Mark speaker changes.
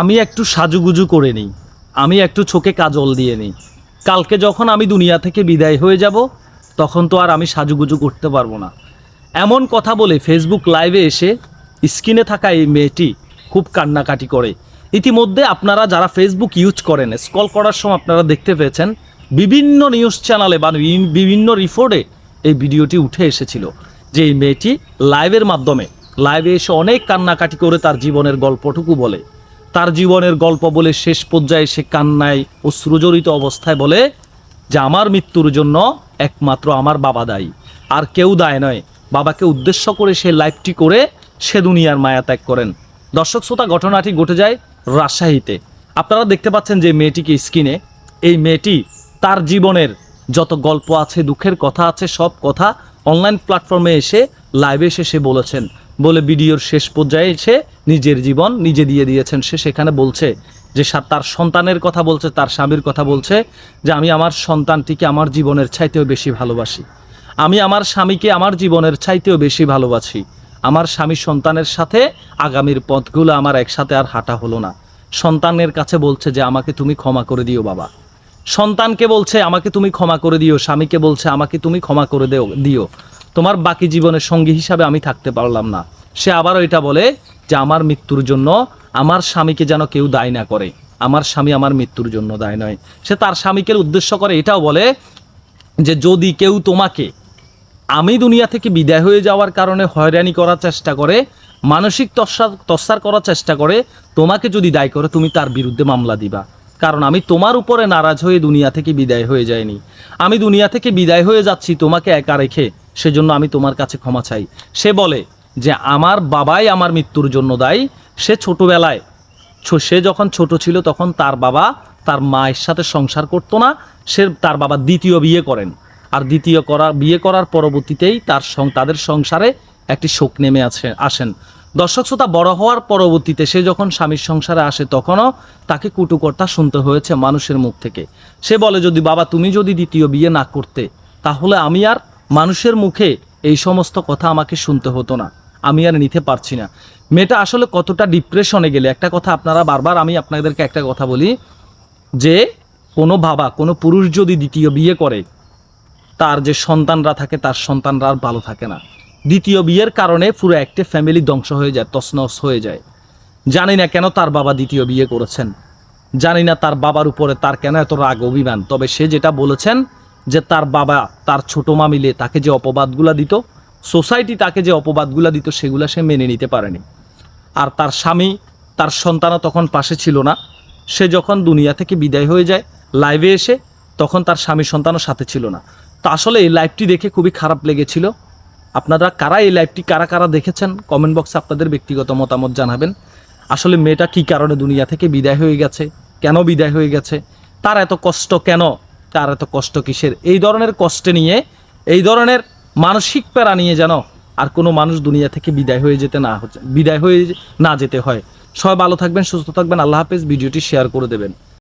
Speaker 1: আমি একটু সাজুগুজু করে নিই। আমি একটু চোখে কাজল দিয়ে নিই। কালকে যখন আমি দুনিয়া থেকে বিদায় হয়ে যাব, তখন তো আর আমি সাজুগুজু করতে পারব না। এমন কথা বলে ফেসবুক লাইভে এসে স্ক্রিনে থাকা এই মেয়েটি খুব কান্নাকাটি করে। ইতিমধ্যে আপনারা যারা ফেসবুক ইউজ করেন স্কল করার সময় আপনারা দেখতে পেয়েছেন, বিভিন্ন নিউজ চ্যানেলে বা বিভিন্ন রিপোর্টে এই ভিডিওটি উঠে এসেছিল যে এই মেয়েটি লাইভের মাধ্যমে লাইভে এসে অনেক কান্নাকাটি করে তার জীবনের গল্পটুকু বলে। তার জীবনের গল্প বলে শেষ পর্যায়ে সে কান্নায় অশ্রুজড়িত অবস্থায় বলে, যে আমার মৃত্যুর জন্য একমাত্র আমার বাবা দায়ী। আর কেউ দায় নয়। বাবাকে উদ্দেশ্য করে সে লাইভটি করে সে দুনিয়ার মায়া ত্যাগ করেন। দর্শক শ্রোতা, ঘটনাটি ঘটে যায় রাজশাহীতে। আপনারা দেখতে পাচ্ছেন যে মেয়েটিকে স্ক্রিনে। এই মেয়েটি তার জীবনের যত গল্প আছে, দুঃখের কথা আছে, সব কথা অনলাইন প্ল্যাটফর্মে এসে, লাইভে এসে সে বলেছেন। বলে ভিডিওর শেষ পর্যায়ে এসে নিজের জীবন নিজে দিয়ে দিয়েছেন। সে সেখানে বলছে যে তার সন্তানের কথা বলছে, তার স্বামীর কথা বলছে যে, আমি আমার সন্তানটিকে আমার জীবনের চাইতেও বেশি ভালোবাসি। আমি আমার স্বামীকে আমার জীবনের চাইতেও বেশি ভালোবাসি। আমার স্বামী সন্তানের সাথে আগামীর পথগুলো আমার একসাথে আর হাঁটা হলো না। সন্তানের কাছে বলছে যে, আমাকে তুমি ক্ষমা করে দিও বাবা। সন্তানকে বলছে, আমাকে তুমি ক্ষমা করে দিও। স্বামীকে বলছে, আমাকে তুমি ক্ষমা করে দেও দিও। তোমার বাকি জীবনের সঙ্গী হিসাবে আমি থাকতে পারলাম না। সে আবারও এটা বলে যে, আমার মৃত্যুর জন্য আমার স্বামীকে যেন কেউ দায় না করে। আমার স্বামী আমার মৃত্যুর জন্য দায় নয়। সে তার স্বামীকে উদ্দেশ্য করে এটাও বলে যে, যদি কেউ তোমাকে আমি দুনিয়া থেকে বিদায় হয়ে যাওয়ার কারণে হয়রানি করার চেষ্টা করে, মানসিক তস্সার তস্সার করার চেষ্টা করে, তোমাকে যদি দায় করে, তুমি তার বিরুদ্ধে মামলা দিবা। কারণ আমি তোমার উপরে নারাজ হয়ে দুনিয়া থেকে বিদায় হয়ে যায়নি আমি দুনিয়া থেকে বিদায় হয়ে যাচ্ছি, তোমাকে একা রেখে সেজন্য আমি তোমার কাছে ক্ষমা চাই। সে বলে যে, আমার বাবাই আমার মৃত্যুর জন্য দায়ী। সে ছোটবেলায় সে যখন ছোট ছিল তখন তার বাবা তার মায়ের সাথে সংসার করতো না। সে তার বাবা দ্বিতীয় বিয়ে করেন। আর দ্বিতীয় করা, বিয়ে করার পরবর্তীতেই তার তাদের সংসারে একটি শোক নেমে আছে, আসেন। দর্শক শ্রোতা, বড় হওয়ার পরবর্তীতে সে যখন স্বামীর সংসারে আসে তখনও তাকে কুটুকর্তা শুনতে হয়েছে মানুষের মুখ থেকে। সে বলে, যদি বাবা তুমি যদি দ্বিতীয় বিয়ে না করতে, তাহলে আমি আর মানুষের মুখে এই সমস্ত কথা আমাকে শুনতে হতো না। আমি আর নিতে পারছি না। মেয়েটা আসলে কতটা ডিপ্রেশনে গেলে? একটা কথা আপনারা বারবার আমি আপনাদেরকে একটা কথা বলি যে, কোনো বাবা, কোনো পুরুষ যদি দ্বিতীয় বিয়ে করে, তার যে সন্তানরা থাকে, তার সন্তানরা আর ভালো থাকে না। দ্বিতীয় বিয়ের কারণে পুরো একটা ফ্যামিলি ধ্বংস হয়ে যায়, তছনছ হয়ে যায়। জানি না কেন তার বাবা দ্বিতীয় বিয়ে করেছেন। জানি না তার বাবার উপরে তার কেন এত রাগ, অভিমান। তবে সে যেটা বলেছেন যে তার বাবা, তার ছোট মা মিলে তাকে যে অপবাদগুলা দিত, সোসাইটি তাকে যে অপবাদগুলা দিত, সেগুলা সে মেনে নিতে পারেনি। আর তার স্বামী, তার সন্তানও তখন পাশে ছিল না। সে যখন দুনিয়া থেকে বিদায় হয়ে যায় লাইভে এসে, তখন তার স্বামী সন্তানও সাথে ছিল না। তো আসলে এই লাইভটি দেখে খুবই খারাপ লেগেছিল। আপনারা কারা এই লাইভটি কারা কারা দেখেছেন? কমেন্ট বক্সে আপনাদের ব্যক্তিগত মতামত জানাবেন। আসলে মেয়েটা কী কারণে দুনিয়া থেকে বিদায় হয়ে গেছে? কেন বিদায় হয়ে গেছে? তার এত কষ্ট কেন? তার এত কষ্ট কিসের? এই ধরনের কষ্টে নিয়ে, এই ধরনের মানসিক প্যারা নিয়ে যেন আর কোনো মানুষ দুনিয়া থেকে বিদায় হয়ে যেতে না বিদায় হয়ে না যেতে হয়। সবাই ভালো থাকবেন, সুস্থ থাকবেন। আল্লাহ হাফেজ। ভিডিওটি শেয়ার করে দেবেন।